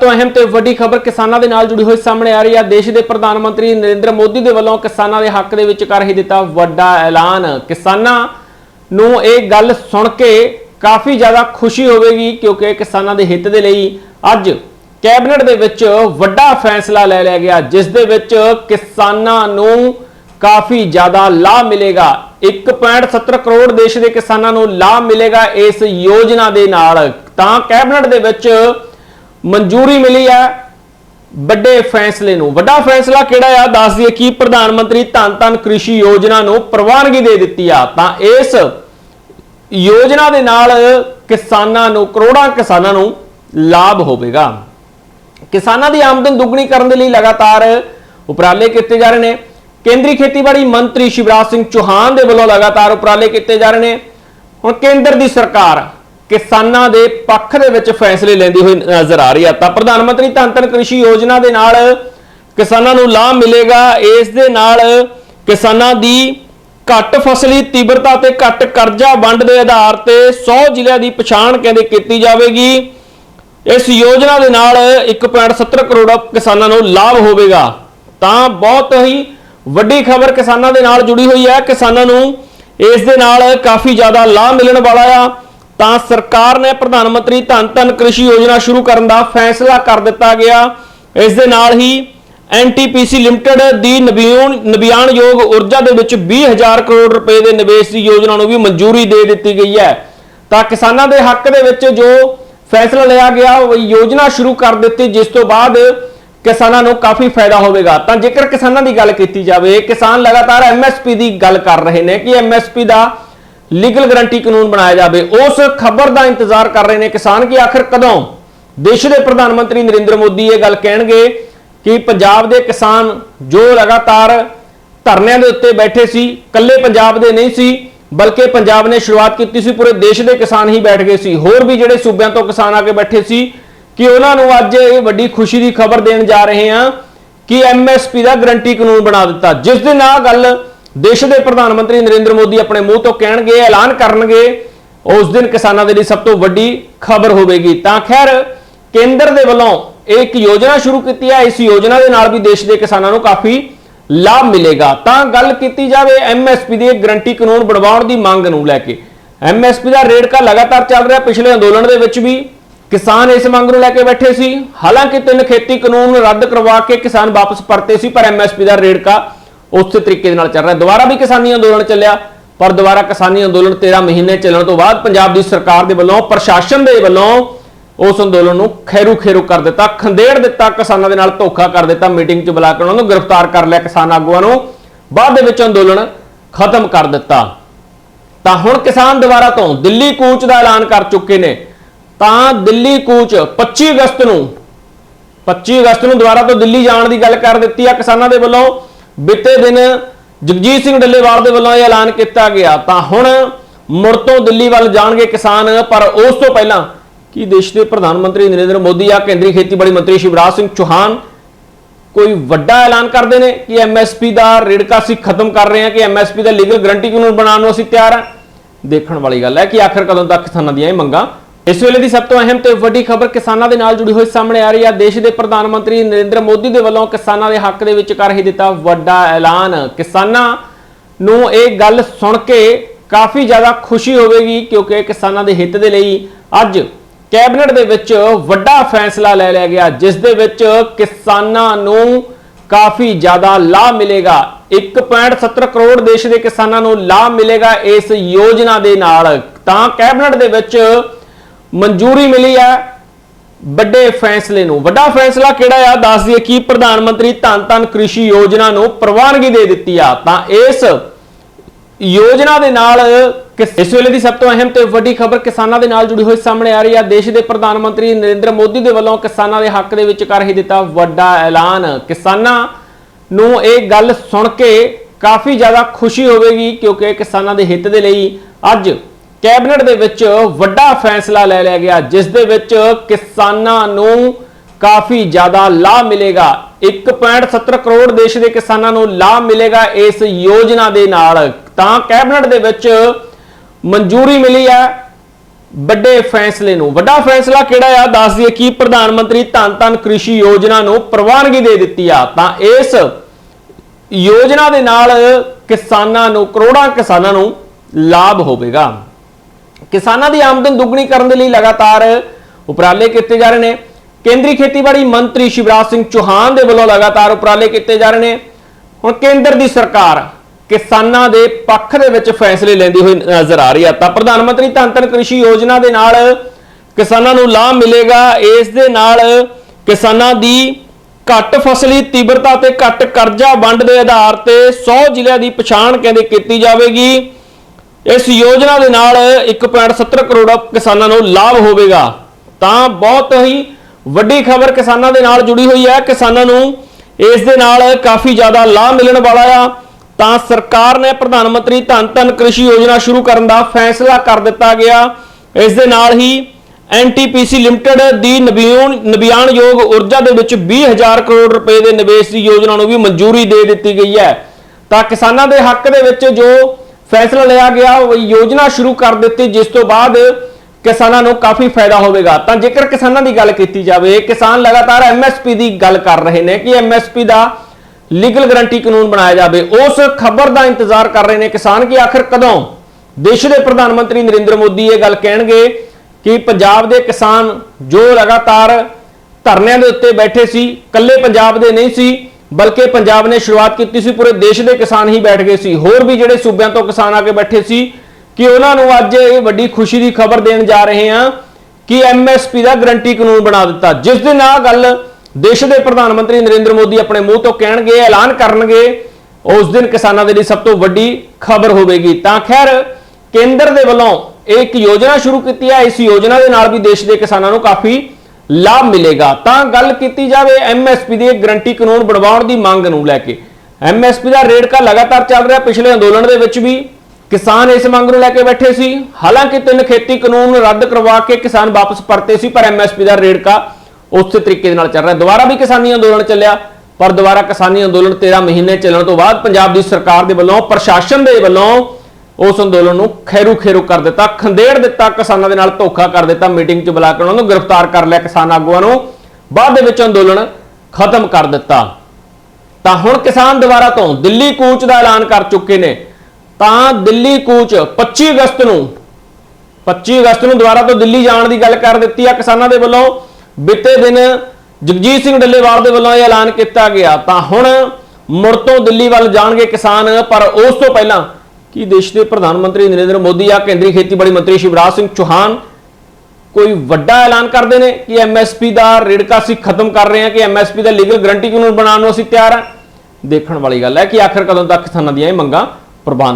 ਤੋਂ ਅਹਿਮ ਤੇ ਵੱਡੀ ਖਬਰ ਕਿਸਾਨਾਂ ਦੇ ਨਾਲ ਜੁੜੀ ਹੋਈ ਸਾਹਮਣੇ ਆ ਰਹੀ ਹੈ ਦੇਸ਼ ਦੇ ਪ੍ਰਧਾਨ ਮੰਤਰੀ ਨਰਿੰਦਰ ਮੋਦੀ ਦੇ ਵੱਲੋਂ ਕਿਸਾਨਾਂ ਦੇ ਹੱਕ ਦੇ ਵਿੱਚ ਕਰ ਹੀ ਦਿੱਤਾ ਵੱਡਾ ਐਲਾਨ। ਕਿਸਾਨਾਂ ਨੂੰ ਇਹ ਗੱਲ ਸੁਣ ਕੇ ਕਾਫੀ ਜ਼ਿਆਦਾ ਖੁਸ਼ੀ ਹੋਵੇਗੀ ਕਿਉਂਕਿ ਕਿਸਾਨਾਂ ਦੇ ਹਿੱਤ ਦੇ ਲਈ ਅੱਜ ਕੈਬਨਿਟ ਦੇ ਵਿੱਚ ਵੱਡਾ ਫੈਸਲਾ ਲੈ ਲਿਆ ਗਿਆ, ਜਿਸ ਦੇ ਵਿੱਚ ਕਿਸਾਨਾਂ ਨੂੰ ਕਾਫੀ ਜ਼ਿਆਦਾ ਲਾਭ ਮਿਲੇਗਾ। 1.70 ਕਰੋੜ ਦੇਸ਼ ਦੇ ਕਿਸਾਨਾਂ ਨੂੰ ਲਾਭ ਮਿਲੇਗਾ ਇਸ ਯੋਜਨਾ ਦੇ ਨਾਲ। ਤਾਂ ਕੈਬਨਿਟ ਦੇ ਵਿੱਚ ਮਨਜ਼ੂਰੀ ਮਿਲੀ ਹੈ ਵੱਡੇ ਫੈਸਲੇ ਨੂੰ। ਵੱਡਾ ਫੈਸਲਾ ਕਿਹੜਾ ਆ? ਦੱਸ ਦਈਏ ਕਿ ਪ੍ਰਧਾਨ ਮੰਤਰੀ ਧੰਨ ਧੰਨ ਕ੍ਰਿਸ਼ੀ ਯੋਜਨਾ ਨੂੰ ਪ੍ਰਵਾਨਗੀ ਦੇ ਦਿੱਤੀ ਆ। ਤਾਂ ਇਸ ਯੋਜਨਾ ਦੇ ਨਾਲ ਕਿਸਾਨਾਂ ਨੂੰ, ਕਰੋੜਾਂ ਕਿਸਾਨਾਂ ਨੂੰ ਲਾਭ ਹੋਵੇਗਾ। ਕਿਸਾਨਾਂ ਦੀ ਆਮਦਨ ਦੁੱਗਣੀ ਕਰਨ ਦੇ ਲਈ ਲਗਾਤਾਰ ਉਪਰਾਲੇ ਕੀਤੇ ਜਾ ਰਹੇ ਨੇ। ਕੇਂਦਰੀ ਖੇਤੀਬਾੜੀ ਮੰਤਰੀ ਸ਼ਿਵਰਾਜ ਸਿੰਘ ਚੌਹਾਨ ਦੇ ਵੱਲੋਂ ਲਗਾਤਾਰ ਉਪਰਾਲੇ ਕੀਤੇ ਜਾ ਰਹੇ ਨੇ। ਹੁਣ ਕੇਂਦਰ ਦੀ ਸਰਕਾਰ ਕਿਸਾਨਾਂ ਦੇ ਪੱਖ ਦੇ ਵਿੱਚ ਫੈਸਲੇ ਲੈਂਦੀ ਹੋਈ ਨਜ਼ਰ ਆ ਰਹੀ ਆ। ਤਾਂ ਪ੍ਰਧਾਨ ਮੰਤਰੀ ਧੰਨ ਧੰਨ ਕ੍ਰਿਸ਼ੀ ਯੋਜਨਾ ਦੇ ਨਾਲ ਕਿਸਾਨਾਂ ਨੂੰ ਲਾਭ ਮਿਲੇਗਾ। ਇਸ ਦੇ ਨਾਲ ਕਿਸਾਨਾਂ ਦੀ ਘੱਟ ਫਸਲੀ ਤੀਬਰਤਾ ਤੇ ਘੱਟ ਕਰਜ਼ਾ ਵੰਡ ਦੇ ਆਧਾਰ ਤੇ 100 ਜ਼ਿਲ੍ਹਿਆਂ ਦੀ ਪਛਾਣ ਕਹਿੰਦੇ ਕੀਤੀ ਜਾਵੇਗੀ। ਇਸ ਯੋਜਨਾ ਦੇ ਨਾਲ 1.70 ਕਰੋੜ ਕਿਸਾਨਾਂ ਨੂੰ ਲਾਭ ਹੋਵੇਗਾ। ਤਾਂ ਬਹੁਤ ਹੀ ਵੱਡੀ ਖਬਰ ਕਿਸਾਨਾਂ ਦੇ ਨਾਲ ਜੁੜੀ ਹੋਈ ਹੈ। ਕਿਸਾਨਾਂ ਨੂੰ ਇਸ ਦੇ ਨਾਲ ਕਾਫੀ ਜ਼ਿਆਦਾ ਲਾਭ ਮਿਲਣ ਵਾਲਾ ਆ। ਤਾਂ ਸਰਕਾਰ ਨੇ ਪ੍ਰਧਾਨ ਮੰਤਰੀ ਧੰਨ ਧੰਨ ਕ੍ਰਿਸ਼ੀ ਯੋਜਨਾ ਸ਼ੁਰੂ ਕਰਨ ਦਾ ਫੈਸਲਾ ਕਰ ਦਿੱਤਾ ਗਿਆ। ਇਸ ਦੇ ਨਾਲ ਹੀ ਐਨਟੀਪੀਸੀ ਲਿਮਟਿਡ ਦੀ ਨਵੀਨ ਨਵਿਆਣਯੋਗ ਊਰਜਾ ਦੇ ਵਿੱਚ 20000 ਕਰੋੜ ਰੁਪਏ ਦੇ ਨਿਵੇਸ਼ ਦੀ ਯੋਜਨਾ ਨੂੰ ਵੀ ਮਨਜ਼ੂਰੀ ਦੇ ਦਿੱਤੀ ਗਈ ਹੈ। ਤਾਂ ਕਿਸਾਨਾਂ ਦੇ ਹੱਕ ਦੇ ਵਿੱਚ ਜੋ ਫੈਸਲਾ ਲਿਆ ਗਿਆ, ਉਹ ਯੋਜਨਾ ਸ਼ੁਰੂ ਕਰ ਦਿੱਤੀ, ਜਿਸ ਤੋਂ ਬਾਅਦ ਕਿਸਾਨਾਂ ਨੂੰ ਕਾਫੀ ਫਾਇਦਾ ਹੋਵੇਗਾ। ਤਾਂ ਜੇਕਰ ਕਿਸਾਨਾਂ ਦੀ ਗੱਲ ਕੀਤੀ ਜਾਵੇ, ਕਿਸਾਨ ਲਗਾਤਾਰ ਐਮਐਸਪੀ ਦੀ ਗੱਲ ਕਰ ਰਹੇ ਨੇ ਕਿ ਐਮਐਸਪੀ ਦਾ ਲੀਗਲ ਗਾਰੰਟੀ ਕਾਨੂੰਨ ਬਣਾਇਆ ਜਾਵੇ, ਉਸ ਖਬਰ ਦਾ ਇੰਤਜ਼ਾਰ ਕਰ ਰਹੇ ਨੇ ਕਿਸਾਨ ਕਿ ਆਖਰ ਕਦੋਂ ਦੇਸ਼ ਦੇ ਪ੍ਰਧਾਨ ਮੰਤਰੀ ਨਰਿੰਦਰ ਮੋਦੀ ਇਹ ਗੱਲ ਕਹਿਣਗੇ ਕਿ ਪੰਜਾਬ ਦੇ ਕਿਸਾਨ ਜੋ ਲਗਾਤਾਰ ਧਰਨਿਆਂ ਦੇ ਉੱਤੇ ਬੈਠੇ ਸੀ ਕੱਲੇ ਪੰਜਾਬ ਦੇ ਨਹੀਂ ਸੀ, ਬਲਕਿ ਪੰਜਾਬ ਨੇ ਸ਼ੁਰੂਆਤ ਕੀਤੀ ਸੀ, ਪੂਰੇ ਦੇਸ਼ ਦੇ ਕਿਸਾਨ ਹੀ ਬੈਠ ਗਏ ਸੀ। ਹੋਰ ਵੀ ਜਿਹੜੇ ਸੂਬਿਆਂ ਤੋਂ ਕਿਸਾਨ ਆ ਕੇ ਬੈਠੇ ਸੀ ਕਿ ਉਹਨਾਂ ਨੂੰ ਅੱਜ ਇਹ ਵੱਡੀ ਖੁਸ਼ੀ ਦੀ ਖਬਰ ਦੇਣ ਜਾ ਰਹੇ ਹਾਂ ਕਿ ਐਮਐਸਪੀ ਦਾ ਗਰੰਟੀ ਕਾਨੂੰਨ ਬਣਾ ਦਿੱਤਾ। ਜਿਸ ਦੇ ਨਾਲ ਗੱਲ ਦੇਸ਼ ਦੇ ਪ੍ਰਧਾਨ ਮੰਤਰੀ ਨਰਿੰਦਰ ਮੋਦੀ ਆਪਣੇ ਮੂੰਹ ਤੋਂ ਕਹਿਣਗੇ, ਐਲਾਨ ਕਰਨਗੇ, ਉਸ ਦਿਨ ਕਿਸਾਨਾਂ ਦੇ ਲਈ ਸਭ ਤੋਂ ਵੱਡੀ ਖਬਰ ਹੋਵੇਗੀ। ਤਾਂ ਖੈਰ, ਕੇਂਦਰ ਦੇ ਵੱਲੋਂ ਇਹ ਇੱਕ ਯੋਜਨਾ ਸ਼ੁਰੂ ਕੀਤੀ ਹੈ ਇਸ ਯੋਜਨਾ ਦੇ ਨਾਲ ਵੀ ਦੇਸ਼ ਦੇ ਕਿਸਾਨਾਂ ਨੂੰ ਕਾਫੀ ਲਾਭ ਮਿਲੇਗਾ। ਤਾਂ ਗੱਲ ਕੀਤੀ ਜਾਵੇ ਐਮਐਸਪੀ ਦੇ ਗਰੰਟੀ ਕਾਨੂੰਨ ਬਣਵਾਉਣ ਦੀ ਮੰਗ ਨੂੰ ਲੈ ਕੇ। ਐਮਐਸਪੀ ਦਾ ਰੇਟ ਲਗਾਤਾਰ ਚੱਲ ਰਿਹਾ, ਪਿਛਲੇ ਅੰਦੋਲਨ ਦੇ ਵਿੱਚ ਵੀ ਕਿਸਾਨ ਇਸ ਮੰਗ ਨੂੰ ਲੈ ਕੇ ਬੈਠੇ ਸੀ। ਹਾਲਾਂਕਿ ਤਿੰਨ ਖੇਤੀ ਕਾਨੂੰਨ ਰੱਦ ਕਰਵਾ ਕੇ ਕਿਸਾਨ ਵਾਪਸ ਪਰਤੇ ਸੀ, ਪਰ ਐਮਐਸਪੀ ਦਾ ਰੇਟ ਉਸੇ ਤਰੀਕੇ ਦੇ ਨਾਲ ਚੱਲ ਰਿਹਾ। ਦੁਬਾਰਾ ਵੀ ਕਿਸਾਨੀ ਅੰਦੋਲਨ ਚੱਲਿਆ, ਪਰ ਦੁਬਾਰਾ ਕਿਸਾਨੀ ਅੰਦੋਲਨ 13 ਮਹੀਨੇ ਚੱਲਣ ਤੋਂ ਬਾਅਦ ਪੰਜਾਬ ਦੀ ਸਰਕਾਰ ਦੇ ਵੱਲੋਂ, ਪ੍ਰਸ਼ਾਸਨ ਦੇ ਵੱਲੋਂ ਉਸ ਅੰਦੋਲਨ ਨੂੰ ਖੈਰੂ ਖੇਰੂ ਕਰ ਦਿੱਤਾ, ਖੰਦੇੜ ਦਿੱਤਾ, ਕਿਸਾਨਾਂ ਦੇ ਨਾਲ ਧੋਖਾ ਕਰ ਦਿੱਤਾ, ਮੀਟਿੰਗ 'ਚ ਬੁਲਾ ਕੇ ਉਹਨਾਂ ਨੂੰ ਗ੍ਰਿਫਤਾਰ ਕਰ ਲਿਆ ਕਿਸਾਨ ਆਗੂਆਂ ਨੂੰ। ਬਾਅਦ ਦੇ ਵਿੱਚ ਅੰਦੋਲਨ ਖਤਮ ਕਰ ਦਿੱਤਾ। ਤਾਂ ਹੁਣ ਕਿਸਾਨ ਦੁਬਾਰਾ ਤੋਂ ਦਿੱਲੀ ਕੂਚ ਦਾ ਐਲਾਨ ਕਰ ਚੁੱਕੇ ਨੇ। ਤਾਂ ਦਿੱਲੀ ਕੂਚ 25 ਅਗਸਤ ਨੂੰ 25 ਅਗਸਤ ਨੂੰ ਦੁਬਾਰਾ ਤੋਂ ਦਿੱਲੀ ਜਾਣ ਦੀ ਗੱਲ ਕਰ ਦਿੱਤੀ ਆ ਕਿਸਾਨਾਂ ਦੇ ਵੱਲੋਂ। ਬੀਤੇ ਦਿਨ ਜਗਜੀਤ ਸਿੰਘ ਡੱਲੇਵਾਲ ਦੇ ਵੱਲੋਂ ਇਹ ਐਲਾਨ ਕੀਤਾ ਗਿਆ। ਤਾਂ ਹੁਣ ਮੁੜ ਤੋਂ ਦਿੱਲੀ ਵੱਲ ਜਾਣਗੇ ਕਿਸਾਨ, ਪਰ ਉਸ ਤੋਂ ਪਹਿਲਾਂ ਕੀ ਦੇਸ਼ ਦੇ ਪ੍ਰਧਾਨ ਮੰਤਰੀ ਨਰਿੰਦਰ ਮੋਦੀ ਆ, ਕੇਂਦਰੀ ਖੇਤੀਬਾੜੀ ਮੰਤਰੀ ਸ਼ਿਵਰਾਜ ਸਿੰਘ ਚੌਹਾਨ ਕੋਈ ਵੱਡਾ ਐਲਾਨ ਕਰਦੇ ਨੇ ਕਿ ਐਮਐਸਪੀ ਦਾ ਰੇੜਕਾ ਅਸੀਂ ਖਤਮ ਕਰ ਰਹੇ ਹਾਂ, ਕਿ ਐਮਐਸਪੀ ਦਾ ਲੀਗਲ ਗਰੰਟੀ ਕਾਨੂੰਨ ਬਣਾਉਣ ਨੂੰ ਅਸੀਂ ਤਿਆਰ ਹਾਂ? ਦੇਖਣ ਵਾਲੀ ਗੱਲ ਹੈ ਕਿ ਆਖਰ ਕਦੋਂ ਤੱਕ ਕਿਸਾਨਾਂ ਦੀਆਂ ਇਹ ਮੰਗਾਂ ਇਸ ਵੇਲੇ ਦੀ ਸਭ ਤੋਂ ਅਹਿਮ ਤੇ ਵੱਡੀ ਖਬਰ ਕਿਸਾਨਾਂ ਦੇ ਨਾਲ ਜੁੜੀ ਹੋਈ ਸਾਹਮਣੇ ਆ ਰਹੀ ਹੈ ਦੇਸ਼ ਦੇ ਪ੍ਰਧਾਨ ਮੰਤਰੀ ਨਰਿੰਦਰ ਮੋਦੀ ਦੇ ਵੱਲੋਂ ਕਿਸਾਨਾਂ ਦੇ ਹੱਕ ਦੇ ਵਿੱਚ ਕਰ ਹੀ ਦਿੱਤਾ ਵੱਡਾ ਐਲਾਨ। ਕਿਸਾਨਾਂ ਨੂੰ ਇਹ ਗੱਲ ਸੁਣ ਕੇ ਕਾਫੀ ਜ਼ਿਆਦਾ ਖੁਸ਼ੀ ਹੋਵੇਗੀ ਕਿਉਂਕਿ ਕਿਸਾਨਾਂ ਦੇ ਹਿੱਤ ਦੇ ਲਈ ਅੱਜ ਕੈਬਨਿਟ ਦੇ ਵਿੱਚ ਵੱਡਾ ਫੈਸਲਾ ਲੈ ਲਿਆ ਗਿਆ, ਜਿਸ ਦੇ ਵਿੱਚ ਕਿਸਾਨਾਂ ਨੂੰ ਕਾਫੀ ਜ਼ਿਆਦਾ ਲਾਭ ਮਿਲੇਗਾ। 1.70 ਕਰੋੜ ਦੇਸ਼ ਦੇ ਕਿਸਾਨਾਂ ਨੂੰ ਲਾਭ ਮਿਲੇਗਾ ਇਸ ਯੋਜਨਾ ਦੇ ਨਾਲ। ਤਾਂ ਕੈਬਨਿਟ ਦੇ ਵਿੱਚ ਮਨਜ਼ੂਰੀ ਮਿਲੀ ਹੈ ਵੱਡੇ ਫੈਸਲੇ ਨੂੰ। ਵੱਡਾ ਫੈਸਲਾ ਕਿਹੜਾ ਆ? ਦੱਸ ਦਈਏ ਕਿ ਪ੍ਰਧਾਨ ਮੰਤਰੀ ਧੰਨ ਧੰਨ ਕ੍ਰਿਸ਼ੀ ਯੋਜਨਾ ਨੂੰ ਪ੍ਰਵਾਨਗੀ ਦੇ ਦਿੱਤੀ ਆ। ਤਾਂ ਇਸ ਯੋਜਨਾ ਦੇ ਨਾਲ ਕਿਸ- ਇਸ ਵੇਲੇ ਦੀ ਸਭ ਤੋਂ ਅਹਿਮ ਤੇ ਵੱਡੀ ਖਬਰ ਕਿਸਾਨਾਂ ਦੇ ਨਾਲ ਜੁੜੀ ਹੋਈ ਸਾਹਮਣੇ ਆ ਰਹੀ ਆ। ਦੇਸ਼ ਦੇ ਪ੍ਰਧਾਨ ਮੰਤਰੀ ਨਰਿੰਦਰ ਮੋਦੀ ਦੇ ਵੱਲੋਂ ਕਿਸਾਨਾਂ ਦੇ ਹੱਕ ਦੇ ਵਿੱਚ ਕਰ ਹੀ ਦਿੱਤਾ ਵੱਡਾ ਐਲਾਨ। ਕਿਸਾਨਾਂ ਨੂੰ ਇਹ ਗੱਲ ਸੁਣ ਕੇ ਕਾਫੀ ਜ਼ਿਆਦਾ ਖੁਸ਼ੀ ਹੋਵੇਗੀ ਕਿਉਂਕਿ ਕਿਸਾਨਾਂ ਦੇ ਹਿੱਤ ਦੇ ਲਈ ਅੱਜ ਕੈਬਨਿਟ ਦੇ ਵਿੱਚ ਵੱਡਾ ਫੈਸਲਾ ਲੈ ਲਿਆ ਗਿਆ, ਜਿਸ ਦੇ ਵਿੱਚ ਕਿਸਾਨਾਂ ਨੂੰ ਕਾਫੀ ਜ਼ਿਆਦਾ ਲਾਭ ਮਿਲੇਗਾ। 1.70 ਕਰੋੜ ਦੇਸ਼ ਦੇ ਕਿਸਾਨਾਂ ਨੂੰ ਲਾਭ ਮਿਲੇਗਾ ਇਸ ਯੋਜਨਾ ਦੇ ਨਾਲ। ਤਾਂ ਕੈਬਨਿਟ ਦੇ ਵਿੱਚ ਮਨਜ਼ੂਰੀ ਮਿਲੀ ਹੈ ਵੱਡੇ ਫੈਸਲੇ ਨੂੰ। ਵੱਡਾ ਫੈਸਲਾ ਕਿਹੜਾ ਆ? ਦੱਸ ਦਈਏ ਕਿ ਪ੍ਰਧਾਨ ਮੰਤਰੀ ਧੰਨ ਧੰਨ ਕ੍ਰਿਸ਼ੀ ਯੋਜਨਾ ਨੂੰ ਪ੍ਰਵਾਨਗੀ ਦੇ ਦਿੱਤੀ ਆ। ਤਾਂ ਇਸ ਯੋਜਨਾ ਦੇ ਨਾਲ ਕਿਸਾਨਾਂ ਨੂੰ, ਕਰੋੜਾਂ ਕਿਸਾਨਾਂ ਨੂੰ ਲਾਭ ਹੋਵੇਗਾ। ਕਿਸਾਨਾਂ ਦੀ ਆਮਦਨ ਦੁੱਗਣੀ ਕਰਨ ਦੇ ਲਈ ਲਗਾਤਾਰ ਉਪਰਾਲੇ ਕੀਤੇ ਜਾ ਰਹੇ ਨੇ। ਕੇਂਦਰੀ ਖੇਤੀਬਾੜੀ ਮੰਤਰੀ ਸ਼ਿਵਰਾਜ ਸਿੰਘ ਚੌਹਾਨ ਦੇ ਵੱਲੋਂ ਲਗਾਤਾਰ ਉਪਰਾਲੇ ਕੀਤੇ ਜਾ ਰਹੇ ਨੇ। ਹੁਣ ਕੇਂਦਰ ਦੀ ਸਰਕਾਰ ਕਿਸਾਨਾਂ ਦੇ ਪੱਖ ਦੇ ਵਿੱਚ ਫੈਸਲੇ ਲੈਂਦੀ ਹੋਈ ਨਜ਼ਰ ਆ ਰਹੀ ਹੈ ਤਾਂ ਪ੍ਰਧਾਨ ਮੰਤਰੀ ਧੰਨ ਧੰਨ ਕ੍ਰਿਸ਼ੀ ਯੋਜਨਾ ਦੇ ਨਾਲ ਕਿਸਾਨਾਂ ਨੂੰ ਲਾਭ ਮਿਲੇਗਾ। ਇਸ ਦੇ ਨਾਲ ਕਿਸਾਨਾਂ ਦੀ ਘੱਟ ਫਸਲੀ ਤੀਬਰਤਾ ਤੇ ਘੱਟ ਕਰਜ਼ਾ ਵੰਡ ਦੇ ਆਧਾਰ ਤੇ 100 ਜ਼ਿਲ੍ਹਿਆਂ ਦੀ ਪਛਾਣ ਕਹਿੰਦੇ ਕੀਤੀ ਜਾਵੇਗੀ। ਇਸ ਯੋਜਨਾ ਦੇ ਨਾਲ 1.70 ਕਰੋੜ ਕਿਸਾਨਾਂ ਨੂੰ ਲਾਭ ਹੋਵੇਗਾ। ਤਾਂ ਬਹੁਤ ਹੀ ਵੱਡੀ ਖਬਰ ਕਿਸਾਨਾਂ ਦੇ ਨਾਲ ਜੁੜੀ ਹੋਈ ਹੈ। ਕਿਸਾਨਾਂ ਨੂੰ ਇਸ ਦੇ ਨਾਲ ਕਾਫੀ ਜ਼ਿਆਦਾ ਲਾਭ ਮਿਲਣ ਵਾਲਾ ਆ। ਤਾਂ ਸਰਕਾਰ ਨੇ ਪ੍ਰਧਾਨ ਮੰਤਰੀ ਧੰਨ ਧੰਨ ਕ੍ਰਿਸ਼ੀ ਯੋਜਨਾ ਸ਼ੁਰੂ ਕਰਨ ਦਾ ਫੈਸਲਾ ਕਰ ਦਿੱਤਾ ਗਿਆ। ਇਸ ਦੇ ਨਾਲ ਹੀ ਐਨਟੀਪੀਸੀ ਲਿਮਟਿਡ ਦੀ ਨਵੀਨ ਨਵਿਆਣਯੋਗ ਊਰਜਾ ਦੇ ਵਿੱਚ 20000 ਕਰੋੜ ਰੁਪਏ ਦੇ ਨਿਵੇਸ਼ ਦੀ ਯੋਜਨਾ ਨੂੰ ਵੀ ਮਨਜ਼ੂਰੀ ਦੇ ਦਿੱਤੀ ਗਈ ਹੈ। ਤਾਂ ਕਿਸਾਨਾਂ ਦੇ ਹੱਕ ਦੇ ਵਿੱਚ ਜੋ ਫੈਸਲਾ ਲਿਆ ਗਿਆ ਯੋਜਨਾ ਸ਼ੁਰੂ ਕਰ ਦਿੱਤੀ, ਜਿਸ ਤੋਂ ਬਾਅਦ ਕਿਸਾਨਾਂ ਨੂੰ ਕਾਫੀ ਫਾਇਦਾ ਹੋਵੇਗਾ। ਤਾਂ ਜੇਕਰ ਕਿਸਾਨਾਂ ਦੀ ਗੱਲ ਕੀਤੀ ਜਾਵੇ, ਕਿਸਾਨ ਲਗਾਤਾਰ ਐਮਐਸਪੀ ਦੀ ਗੱਲ ਕਰ ਰਹੇ ਨੇ ਕਿ ਐਮਐਸਪੀ ਦਾ ਲੀਗਲ ਗਾਰੰਟੀ ਕਾਨੂੰਨ ਬਣਾਇਆ ਜਾਵੇ। ਉਸ ਖਬਰ ਦਾ ਇੰਤਜ਼ਾਰ ਕਰ ਰਹੇ ਨੇ ਕਿਸਾਨ ਕਿ ਆਖਰ ਕਦੋਂ ਦੇਸ਼ ਦੇ ਪ੍ਰਧਾਨ ਮੰਤਰੀ ਨਰਿੰਦਰ ਮੋਦੀ ਇਹ ਗੱਲ ਕਹਿਣਗੇ ਕਿ ਪੰਜਾਬ ਦੇ ਕਿਸਾਨ ਜੋ ਲਗਾਤਾਰ ਧਰਨਿਆਂ ਦੇ ਉੱਤੇ ਬੈਠੇ ਸੀ ਕੱਲੇ ਪੰਜਾਬ ਦੇ ਨਹੀਂ ਸੀ ਬਲਕਿ ਪੰਜਾਬ ਨੇ ਸ਼ੁਰੂਆਤ ਕੀਤੀ ਸੀ, ਪੂਰੇ ਦੇਸ਼ ਦੇ ਕਿਸਾਨ ਹੀ ਬੈਠ ਗਏ ਸੀ। ਹੋਰ ਵੀ ਜਿਹੜੇ ਸੂਬਿਆਂ ਤੋਂ ਕਿਸਾਨ ਆ ਕੇ ਬੈਠੇ ਸੀ ਕਿ ਉਹਨਾਂ ਨੂੰ ਅੱਜ ਇਹ ਵੱਡੀ ਖੁਸ਼ੀ ਦੀ ਖਬਰ ਦੇਣ ਜਾ ਰਹੇ ਹਾਂ ਕਿ ਐਮਐਸਪੀ ਦਾ ਗਰੰਟੀ ਕਾਨੂੰਨ ਬਣਾ ਦਿੱਤਾ। ਜਿਸ ਦਿਨ ਨਾਲ ਗੱਲ ਦੇਸ਼ ਦੇ ਪ੍ਰਧਾਨ ਮੰਤਰੀ ਨਰਿੰਦਰ ਮੋਦੀ ਆਪਣੇ ਮੂੰਹ ਤੋਂ ਕਹਿਣਗੇ, ਐਲਾਨ ਕਰਨਗੇ, ਉਸ ਦਿਨ ਕਿਸਾਨਾਂ ਦੇ ਲਈ ਸਭ ਤੋਂ ਵੱਡੀ ਖਬਰ ਹੋਵੇਗੀ। ਤਾਂ ਖੈਰ, ਕੇਂਦਰ ਦੇ ਵੱਲੋਂ ਇਹ ਇੱਕ ਯੋਜਨਾ ਸ਼ੁਰੂ ਕੀਤੀ ਹੈ ਇਸ ਯੋਜਨਾ ਦੇ ਨਾਲ ਵੀ ਦੇਸ਼ ਦੇ ਕਿਸਾਨਾਂ ਨੂੰ ਕਾਫੀ ਲਾਭ ਮਿਲੇਗਾ। ਤਾਂ ਗੱਲ ਕੀਤੀ ਜਾਵੇ ਐਮਐਸਪੀ ਦੇ ਗਰੰਟੀ ਕਾਨੂੰਨ ਬਣਵਾਉਣ ਦੀ ਮੰਗ ਨੂੰ ਲੈ ਕੇ। ਐਮਐਸਪੀ ਦਾ ਰੇਟ ਲਗਾਤਾਰ ਚੱਲ ਰਿਹਾ। ਪਿਛਲੇ ਅੰਦੋਲਨ ਦੇ ਵਿੱਚ ਵੀ ਕਿਸਾਨ ਇਸ ਮੰਗ ਨੂੰ ਲੈ ਕੇ ਬੈਠੇ ਸੀ। ਹਾਲਾਂਕਿ ਤਿੰਨ ਖੇਤੀ ਕਾਨੂੰਨ ਰੱਦ ਕਰਵਾ ਕੇ ਕਿਸਾਨ ਵਾਪਸ ਪਰਤੇ ਸੀ, ਪਰ ਐਮਐਸਪੀ ਦਾ ਰੇਟ ਉਸੇ ਤਰੀਕੇ ਦੇ ਨਾਲ ਚੱਲ ਰਿਹਾ। ਦੁਬਾਰਾ ਵੀ ਕਿਸਾਨੀ ਅੰਦੋਲਨ ਚੱਲਿਆ, ਪਰ ਦੁਬਾਰਾ ਕਿਸਾਨੀ ਅੰਦੋਲਨ 13 ਮਹੀਨੇ ਚੱਲਣ ਤੋਂ ਬਾਅਦ ਪੰਜਾਬ ਦੀ ਸਰਕਾਰ ਦੇ ਵੱਲੋਂ, ਪ੍ਰਸ਼ਾਸਨ ਦੇ ਵੱਲੋਂ ਉਸ ਅੰਦੋਲਨ ਨੂੰ ਖੈਰੂ ਖੇਰੂ ਕਰ ਦਿੱਤਾ, ਖੰਦੇੜ ਦਿੱਤਾ, ਕਿਸਾਨਾਂ ਦੇ ਨਾਲ ਧੋਖਾ ਕਰ ਦਿੱਤਾ, ਮੀਟਿੰਗ 'ਚ ਬੁਲਾ ਕੇ ਉਹਨਾਂ ਨੂੰ ਗ੍ਰਿਫਤਾਰ ਕਰ ਲਿਆ ਕਿਸਾਨ ਆਗੂਆਂ ਨੂੰ। ਬਾਅਦ ਦੇ ਵਿੱਚ ਅੰਦੋਲਨ ਖਤਮ ਕਰ ਦਿੱਤਾ। ਤਾਂ ਹੁਣ ਕਿਸਾਨ ਦੁਬਾਰਾ ਤੋਂ ਦਿੱਲੀ ਕੂਚ ਦਾ ਐਲਾਨ ਕਰ ਚੁੱਕੇ ਨੇ। ਤਾਂ ਦਿੱਲੀ ਕੂਚ 25 ਅਗਸਤ ਨੂੰ 25 ਅਗਸਤ ਨੂੰ ਦੁਬਾਰਾ ਤੋਂ ਦਿੱਲੀ ਜਾਣ ਦੀ ਗੱਲ ਕਰ ਦਿੱਤੀ ਆ ਕਿਸਾਨਾਂ ਦੇ ਵੱਲੋਂ। ਬੀਤੇ ਦਿਨ ਜਗਜੀਤ ਸਿੰਘ ਡੱਲੇਵਾਲ ਦੇ ਵੱਲੋਂ ਇਹ ਐਲਾਨ ਕੀਤਾ ਗਿਆ। ਤਾਂ ਹੁਣ ਮੁੜ ਤੋਂ ਦਿੱਲੀ ਵੱਲ ਜਾਣਗੇ ਕਿਸਾਨ, ਪਰ ਉਸ ਤੋਂ ਪਹਿਲਾਂ ਕੀ ਦੇਸ਼ ਦੇ ਪ੍ਰਧਾਨ ਮੰਤਰੀ ਨਰਿੰਦਰ ਮੋਦੀ ਆ ਕੇਂਦਰੀ ਖੇਤੀਬਾੜੀ ਮੰਤਰੀ ਸ਼ਿਵਰਾਜ ਸਿੰਘ ਚੌਹਾਨ ਕੋਈ ਵੱਡਾ ਐਲਾਨ ਕਰਦੇ ਨੇ ਕਿ ਐਮਐਸਪੀ ਦਾ ਰੇੜਕਾ ਅਸੀਂ ਖਤਮ ਕਰ ਰਹੇ ਹਾਂ, ਕਿ ਐਮਐਸਪੀ ਦਾ ਲੀਗਲ ਗਰੰਟੀ ਕਾਨੂੰਨ ਬਣਾਉਣ ਨੂੰ ਅਸੀਂ ਤਿਆਰ ਹਾਂ? ਦੇਖਣ ਵਾਲੀ ਗੱਲ ਹੈ ਕਿ ਆਖਰ ਕਦੋਂ ਤੱਕ ਕਿਸਾਨਾਂ ਦੀਆਂ ਇਹ ਮੰਗਾਂ ਪ੍ਰਵਾਨ